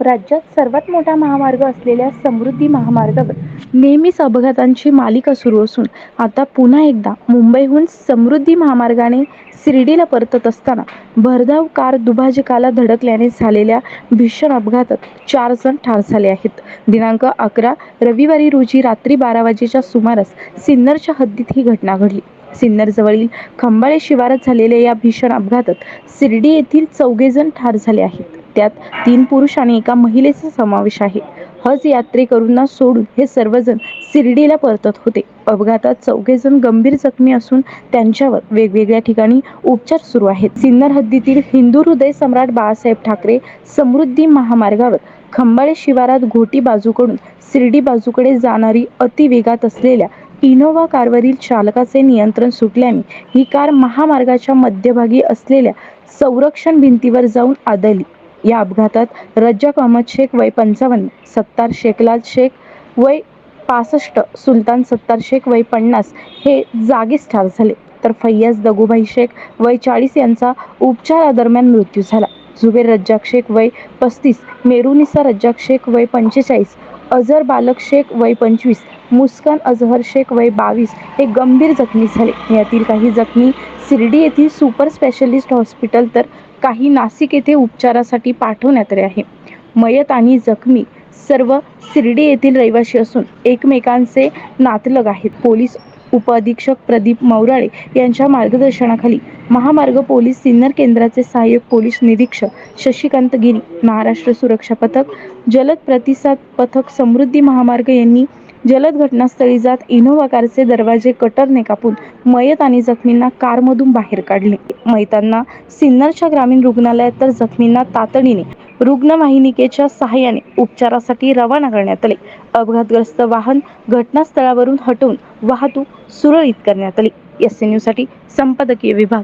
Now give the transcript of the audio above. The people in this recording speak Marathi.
राज्यात सर्वात मोठा महामार्ग असलेल्या समृद्धी महामार्गावर नेहमीच अपघातांची मालिका सुरू असून आता पुन्हा एकदा मुंबईहून समृद्धी महामार्गाने शिर्डीला परतत असताना भरधाव कार दुभाजकाला धडकल्याने झालेल्या भीषण अपघातात चार जण ठार झाले आहेत. दिनांक अकरा रविवारी रोजी रात्री बारा वाजेच्या सुमारास सिन्नरच्या हद्दीत ही घटना घडली. सिन्नर जवळील खंबाळे शिवारात झालेल्या या भीषण अपघातात शिर्डी येथील चौघे जण ठार झाले आहेत. त्यात तीन पुरुष आणि एका महिलेचा समावेश आहे. हज यात्रेकरूंना सोडून हे सर्वजण शिर्डीला परतत होते. अपघातात चौघे जण गंभीर जखमी असून त्यांच्यावर वेगवेगळ्या ठिकाणी उपचार सुरू आहेत. सिन्नर हद्दीतील हिंदू हृदय सम्राट बाळासाहेब ठाकरे समृद्धी महामार्गावर खंबाळे शिवारात घोटी बाजूकडून शिर्डी बाजूकडे जाणारी अतिवेगात असलेल्या इनोव्हा कारवरील चालकाचे नियंत्रण सुटल्याने ही कार महामार्गाच्या मध्यभागी असलेल्या संरक्षण भिंतीवर जाऊन आदळली. या अपघातात रज्जाक अहमद शेख वय पंचावन्न सत्तार शेखलाल शेख वय पासष्ट सुलतान सत्तार शेख वय पन्नास हे जागीच ठार झाले. तर फैयाज दगुभाई शेख वय चाळीस यांचा उपचारादरम्यान मृत्यू झाला. जुबेर रज्जाक शेख वय पस्तीस मेरुनिसा रज्जाक शेख वय पंचेचाळीस अझर बालक शेख वय पंचवीस मुस्कान अजहर शेख वय बावीस हे गंभीर जखमी झाले. यातील काही जखमी शिर्डी येथील सुपर स्पेशलिस्ट हॉस्पिटल तर काही नाशिक येथे उपचारासाठी पाठवण्यात आले आहे. मयत आणि जखमी सर्व शिर्डी येथील रहिवासी असून एकमेकांचे नातलग आहेत. पोलीस उपअधीक्षक प्रदीप मौराळे यांच्या मार्गदर्शनाखाली महामार्ग पोलीस सिन्नर केंद्राचे सहाय्यक पोलीस निरीक्षक शशिकांत गिरी महाराष्ट्र सुरक्षा पथक जलद प्रतिसाद पथक समृद्धी महामार्ग यांनी जलद घटनास्थळी जात इनोव्हा कारचे दरवाजे कटरने कापून मयत आणि जखमींना कारमधून बाहेर काढले. मयतांना सिन्नरच्या ग्रामीण रुग्णालयात तर जखमींना तातडीने रुग्णवाहिनिकेच्या सहाय्याने उपचारासाठी रवाना करण्यात आले. अपघातग्रस्त वाहन घटनास्थळावरून हटवून वाहतूक सुरळीत करण्यात आली. एससाठी संपादकीय विभाग